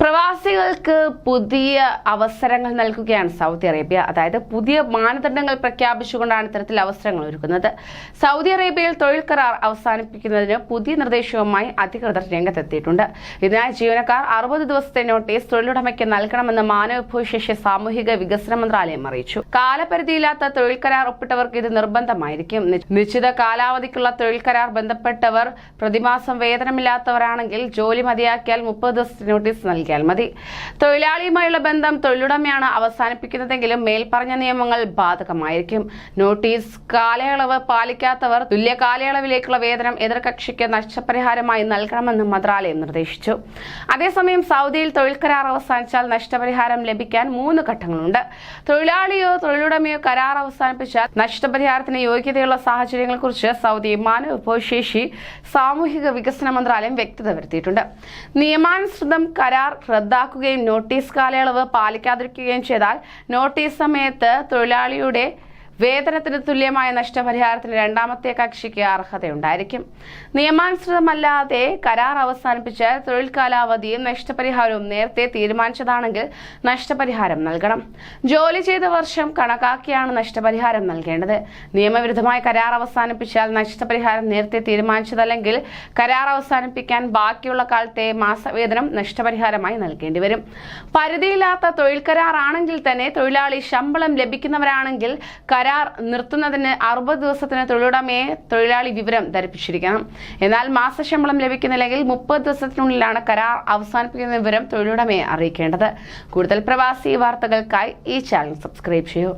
പ്രവാസികൾക്ക് പുതിയ അവസരങ്ങൾ നൽകുകയാണ് സൗദി അറേബ്യ. അതായത് പുതിയ മാനദണ്ഡങ്ങൾ പ്രഖ്യാപിച്ചുകൊണ്ടാണ് ഇത്തരത്തിൽ അവസരങ്ങൾ ഒരുക്കുന്നത്. സൗദി അറേബ്യയിൽ തൊഴിൽ കരാർ അവസാനിപ്പിക്കുന്നതിന് പുതിയ നിർദ്ദേശവുമായി അധികൃതർ രംഗത്തെത്തിയിട്ടുണ്ട്. ഇതിനായി ജീവനക്കാർ അറുപത് ദിവസത്തെ നോട്ടീസ് തൊഴിലുടമയ്ക്ക് നൽകണമെന്ന് മാനവഭൂശേഷി സാമൂഹിക വികസന മന്ത്രാലയം അറിയിച്ചു. കാലപരിധിയില്ലാത്ത തൊഴിൽ കരാർ ഒപ്പിട്ടവർക്ക് ഇത് നിർബന്ധമായിരിക്കും. നിശ്ചിത കാലാവധിക്കുള്ള തൊഴിൽ കരാർ ബന്ധപ്പെട്ടവർ പ്രതിമാസം വേതനമില്ലാത്തവരാണെങ്കിൽ ജോലി മതിയാക്കിയാൽ മുപ്പത് ദിവസത്തെ നോട്ടീസ് നൽകിയാൽ മതി. തൊഴിലാളിയുമായുള്ള ബന്ധം തൊഴിലുടമയാണ് അവസാനിപ്പിക്കുന്നതെങ്കിലും മേൽപ്പറഞ്ഞ നിയമങ്ങൾ ബാധകമായിരിക്കും. നോട്ടീസ് കാലയളവ് പാലിക്കാത്തവർ തുല്യ കാലയളവിലേക്കുള്ള വേതനം എതിർകക്ഷിക്ക് നഷ്ടപരിഹാരമായി നൽകണമെന്ന് മന്ത്രാലയം നിർദ്ദേശിച്ചു. അതേസമയം സൗദിയിൽ തൊഴിൽ കരാർ അവസാനിച്ചാൽ നഷ്ടപരിഹാരം ലഭിക്കാൻ മൂന്ന് ഘട്ടങ്ങളുണ്ട്. തൊഴിലാളിയോ തൊഴിലുടമയോ കരാർ അവസാനിപ്പിച്ചാൽ നഷ്ടപരിഹാരത്തിന് യോഗ്യതയുള്ള സാഹചര്യങ്ങളെക്കുറിച്ച് സൗദി മാനവവിഭവശേഷി സാമൂഹിക വികസന മന്ത്രാലയം വ്യക്തത വരുത്തിയിട്ടുണ്ട്. നിയമാനുസൃതം കരാർ റദ്ദാക്കുകയും നോട്ടീസ് കാലയളവ് പാലിക്കാതിരിക്കുകയും ചെയ്താൽ നോട്ടീസ് സമയത്ത് തൊഴിലാളിയുടെ വേതനത്തിന് തുല്യമായ നഷ്ടപരിഹാരത്തിന് രണ്ടാമത്തെ കക്ഷിക്ക് അർഹതയുണ്ടായിരിക്കും. നിയമാനുസൃതമല്ലാതെ കരാർ അവസാനിപ്പിച്ച് തൊഴിൽ കാലാവധിയും നഷ്ടപരിഹാരവും നേരത്തെ തീരുമാനിച്ചതാണെങ്കിൽ നഷ്ടപരിഹാരം നൽകണം. ജോലി ചെയ്ത വർഷം കണക്കാക്കിയാണ് നഷ്ടപരിഹാരം നൽകേണ്ടത്. നിയമവിരുദ്ധമായ കരാർ അവസാനിപ്പിച്ചാൽ നഷ്ടപരിഹാരം നേരത്തെ തീരുമാനിച്ചതല്ലെങ്കിൽ കരാർ അവസാനിപ്പിക്കാൻ ബാക്കിയുള്ള കാലത്തെ മാസവേതനം നഷ്ടപരിഹാരമായി നൽകേണ്ടി വരും. പരിധിയില്ലാത്ത തൊഴിൽ കരാറാണെങ്കിൽ തന്നെ തൊഴിലാളി ശമ്പളം ലഭിക്കുന്നവരാണെങ്കിൽ കരാർ നിർത്തുന്നതിന് അറുപത് ദിവസത്തിന് തൊഴിലുടമയെ തൊഴിലാളി വിവരം ധരിപ്പിച്ചിരിക്കണം. എന്നാൽ മാസശമ്പളം ലഭിക്കുന്നില്ലെങ്കിൽ മുപ്പത് ദിവസത്തിനുള്ളിലാണ് കരാർ അവസാനിപ്പിക്കുന്ന വിവരം തൊഴിലുടമയെ അറിയിക്കേണ്ടത്. കൂടുതൽ പ്രവാസി വാർത്തകൾക്കായി ഈ ചാനൽ സബ്സ്ക്രൈബ് ചെയ്യൂ.